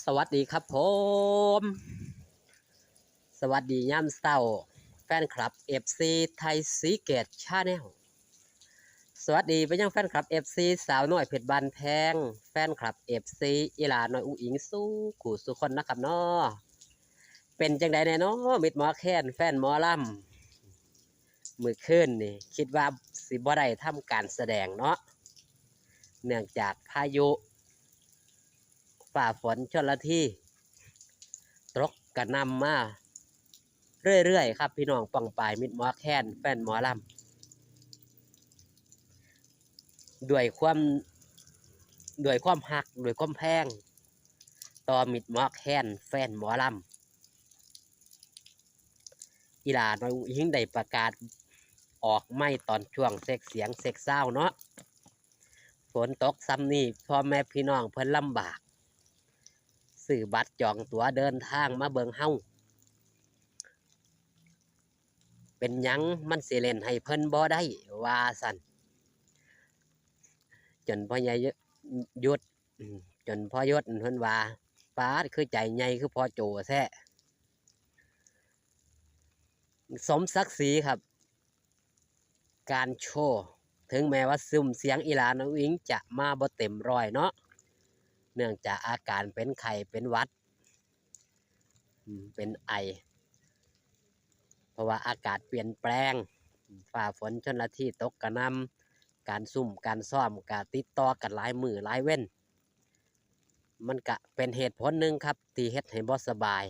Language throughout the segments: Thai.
สวัสดีครับผม สวัสดีย่ำเศร้า แฟนคลับ FC ไทยซีเกตชาแนลสวัสดีไปยังแฟนคลับ FC สาวน้อยเพชรบานแพง แฟนคลับ FC อีหลาน้อยอุ้งอิงสู้ขู่สุคนนะครับเนาะเป็นจังใดแน่เนาะมิดหมอแค้นแฟนหมอลำมือขึ้นนี่ คิดว่าสิบ่ได้ทำการแสดงเนาะเนื่องจากพายุ ฝ่าฝนชนละที่ตกกระนำมาเรื่อยๆครับ พี่น้องป่องปายมิดหมอแค้นแฟนหมอลำด้วยความด้วยความหักด้วยความแพง ต่อมิดหมอแค้นแฟนหมอลำอีหลาน้อยยิ่งได้ประกาศออกไม่ตอนช่วงเซ็กเสียงเซ็กเศร้าเนาะฝนตกซ้ำนี่พ่อแม่พี่น้องเพิ่นลำบาก ซื้อบัตรจองตั๋วเดินทางมาเบิงเฮาเป็นยังมันสิเล่นให้เพิ่นบ่ได้ว่าสันจนพ่อใหญ่ยศอืมจนพ่อยศเพิ่นว่าปาคือใจใหญ่คือพ่อโจแท้สมศักดิ์ศรีครับ การโชว์ ถึงแม้ว่าซึมเสียงอีหลาน้องอิงจะมาบ่เต็มร้อยเนาะ เนื่องจากอาการเป็นไข้เป็นวัด เป็นไอ เพราะว่าอากาศเปลี่ยนแปลง ฝ่าฝนชนละที่ตกกระนำการซุ่มการซ่อมการติดต่อกันหลายมือหลายเว้น มันก็เป็นเหตุผลหนึ่งครับ ที่เฮ็ดให้บ่สบาย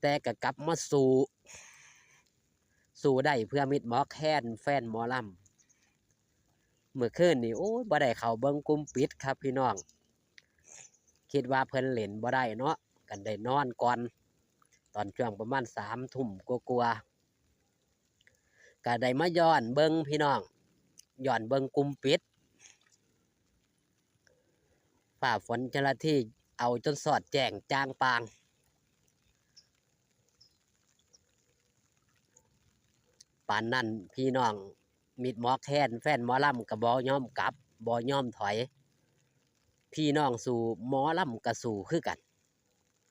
แต่ก็กลับมาสู่สู่ได้เพื่อมิตรหมอแค้นแฟนหมอลำเมื่อคืนนี่โอ้ยบ่ได้เข้าเบิ่งกุมปิดครับพี่น้อง คิดว่าเพิ่นเล่นบ่ได้เนาะกันได้นอนก่อน ตอนช่วงประมาณสามทุ่มกลัวๆก็ได้มาย้อนเบิงพี่น้องย้อนเบิงกุมปิดฝ่าฝนจ้าหน้าที่เอาจนสอดแจงจางปางปานนั้นพี่น้องมิดหมอแค้นแฟนหมอล่ำกับบอย่อมกลับบ่ย่อมถอย พี่น้องสู่หมอลำกระสู่คือกัน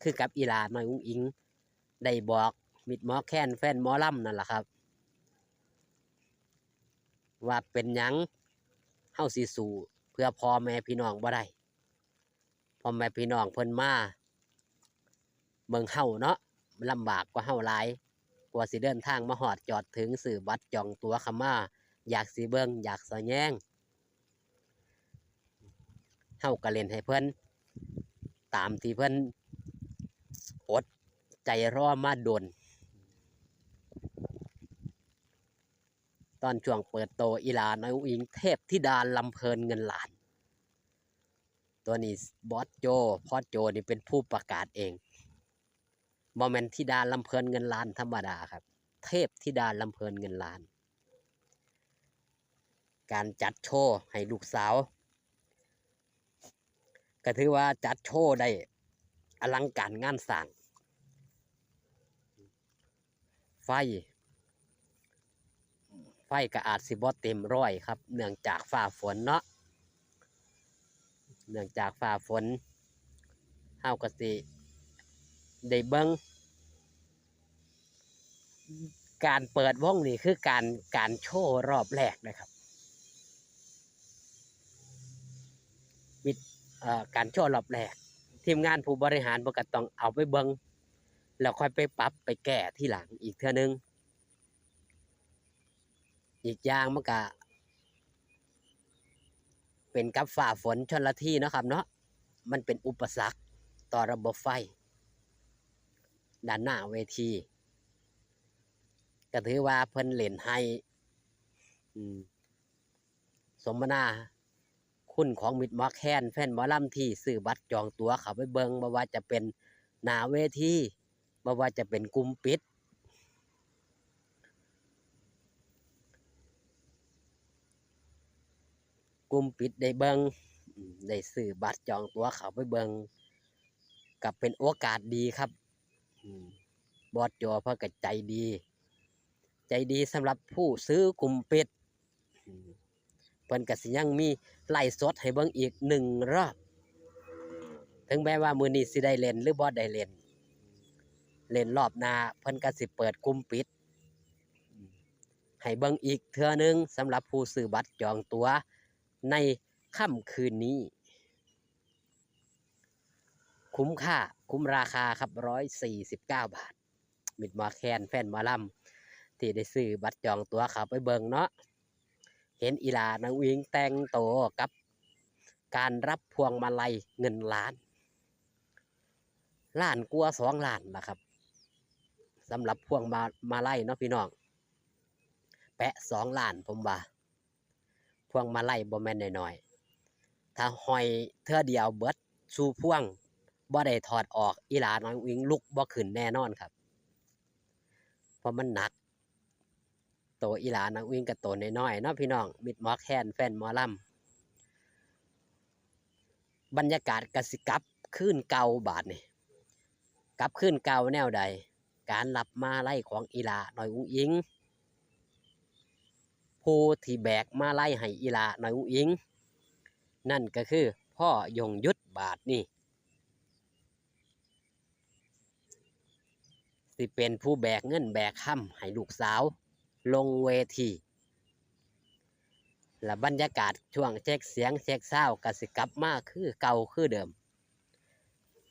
คือกับอีลาน้อยอุ้งอิง ได้บอกมิดหมอแค้นแฟนหมอลำนั่นแหละครับ ว่าเป็นยังเฮาสิสู่เพื่อพ่อแม่พี่น้องบ่ได้พ่อแม่พี่น้องเพิ่นมาเมืองเฮาเนาะลำบากกว่าเฮาหลายกว่าสิเดินทางมาหอดจอดถึงสื่อบัตรจองตัวขามาอยากสิเบิงอยากสะแยง เฮาก็เล่นให้เพิ่อนตามที่เพิ่อนอดใจรอมาโดน ตอนช่วงเปิดโตอีลาน้อยอิงเทพธิดาลำเพลินเงินหลาน ตัวนี้บอสโจพอสโจนี่เป็นผู้ประกาศเองบอแมนธิดาลำเพลินเงินล้านธรรมดาครับ เทพธิดาลำเพลินเงินล้าน การจัดโชว์ให้ลูกสาว ก็ถือว่าจัดโชว์ได้อลังการงานสร้าง ไฟ ไฟก็อาจสิบ่เต็มร้อยครับ เนื่องจากฝ่าฝนเนาะเนื่องจากฝ่าฝนเฮากสิได้เบิงการเปิดวงนี่คือการการโชว์รอบแรกนะครับวิด การโชว์รอบแรก ทีมงานผู้บริหารปกต้องเอาไปเบิงแล้วค่อยไปปรับไปแก้ที่หลังอีกเท่านึง อีกอย่างมันก็เป็นกับฝ่าฝนชนละที่นะครับเนาะมันเป็นอุปสรรคต่อระบบไฟ ด้านหน้าเวที ก็ถือว่าเพิ่นเล่นให้สมนา คุณของมิดมอแคนแฟนหมอลำที่ซื้อบัตรจองตั๋วเขาไปเบิงบ่ว่าจะเป็นหนาเวทีบ่ว่าจะเป็นกลุ่มปิด กลุ่มปิดได้เบิงได้ซื้อบัตรจองตั๋วเขาไปเบิงกับเป็นโอกาสดีครับบอสจอเพื่อก็ใจดี ใจดีสำหรับผู้ซื้อกลุ่มปิด เพิ่นก็สิยังมีไล่สดให้เบิ่งอีกหนึ่งรอบ ถึงแม้ว่ามือนี้สิได้เล่นหรือบ่ได้เล่น เล่นรอบหน้าเพิ่นก็สิเปิดกลุ่มปิด ให้เบิ่งอีกเทื่อนึงสำหรับผู้ซื้อบัตรจองตั๋วในค่ำคืนนี้ คุ้มค่าคุ้มราคาครับ149บเก้าบาทมิดมาแคนแฟนมาลำที่ได้ซื้อบัตรจองตั๋วเขาไปเบิ่งเนาะ เห็นอีหลานางวิงแต่งโตวกับ การรับพวงมาลัยเงินล้านล้านกลัวสองล้านล่ะครับสำหรับพวงมามาลัยเนาะพี่น้องแปะสองล้านผมว่าพวงมาลัยบ่แม่นน้อยๆถ้าหอยเทื่อเดียวเบิดสู่พวงบ่ได้ถอดออกอีหลาน้อวิงลุกบ่ขึ้นแน่นอนครับ เพราะมันหนัก โตอีหลาน้องวิงกับโตน้อยๆเนาะพี่น้องมิดหมอแคนแฟนหมอลำบรรยากาศกสิกับขึ้นเก่าบาทนี่กับขึ้นเก่าแนวใด การรับมาไล่ของอีหลาน้อยอุ้งอิงผู้ที่แบกมาไล่ให้อีหลาน้อยอุ้งอิง นั่นก็คือพ่อยงยุทธบาทนี่สิเป็นผู้แบกเงินแบกค่ำให้ลูกสาว ลงเวทีและบรรยากาศช่วงเช็คเสียงเช็คเศร้ากสิกลับมากคือเก่าคือเดิม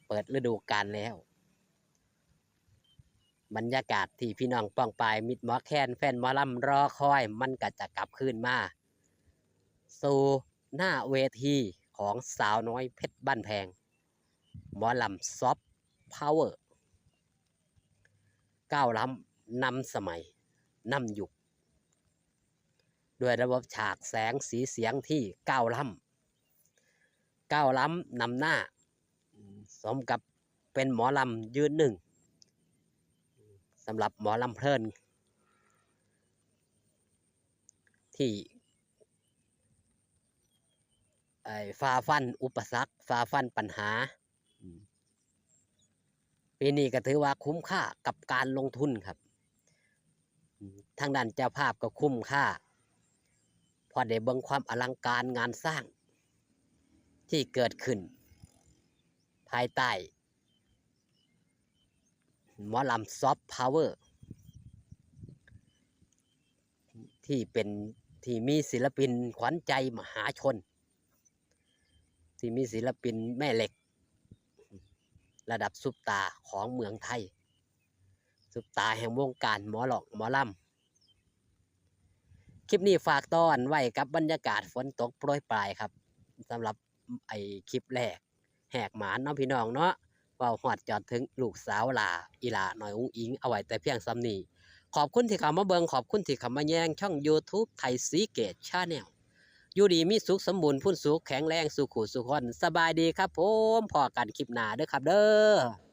เปิดฤดูกาลแล้ว บรรยากาศที่พี่น้องป้องปายมิดหมอแคนแฟนหมอลำรอคอย มันก็จะกลับคืนมาสู่หน้าเวทีของสาวน้อยเพชรบ้านแพงหมอลำซอฟพาวเวอร์ก้าวล้ำนำสมัย นำยุคด้วยระบบฉากแสงสีเสียงที่ก้าวล้ำก้าวล้ำนำหน้า สมกับเป็นหมอลำยืนหนึ่งสำหรับหมอลำเพลิน ที่ฝ่าฟันอุปสรรคฝ่าฟันปัญหา ปีนี้ก็ถือว่าคุ้มค่ากับการลงทุนครับ ทางด้านเจ้าภาพก็คุ้มค่าเพอได้เบิ่งความอลังการงานสร้าง ที่เกิดขึ้น ภายใต้หมอลำซอฟต์พาวเวอร์ ที่เป็นที่มีศิลปินขวัญใจมหาชน ที่มีศิลปินแม่เหล็ก ระดับซุปตาของเมืองไทย ซุปตาแห่งวงการหมอหลอกหมอลำคลิปนี้ฝากต้อนไว้กับบรรยากาศฝนตกโปรยปลายครับสำหรับไอคลิปแรก แหกหมานเนาะพี่น้องเนาะเว่าหอดจอดถึงลูกสาวลาอีลาหน่อยอุ้งอิงเอาไว้แต่เพียงซ้ำนี้ขอบคุณที่เข้ามาเบิงขอบคุณที่เข้ามาแย่งช่อง YouTube ไทยสีเกตชาแนลอยู่ดีมีสุขสมบูรณ์พุ่นสุขแข็งแรงสุขุสุขคนสบายดีครับผมพอกันคลิปหน้าเด้อครับเด้อ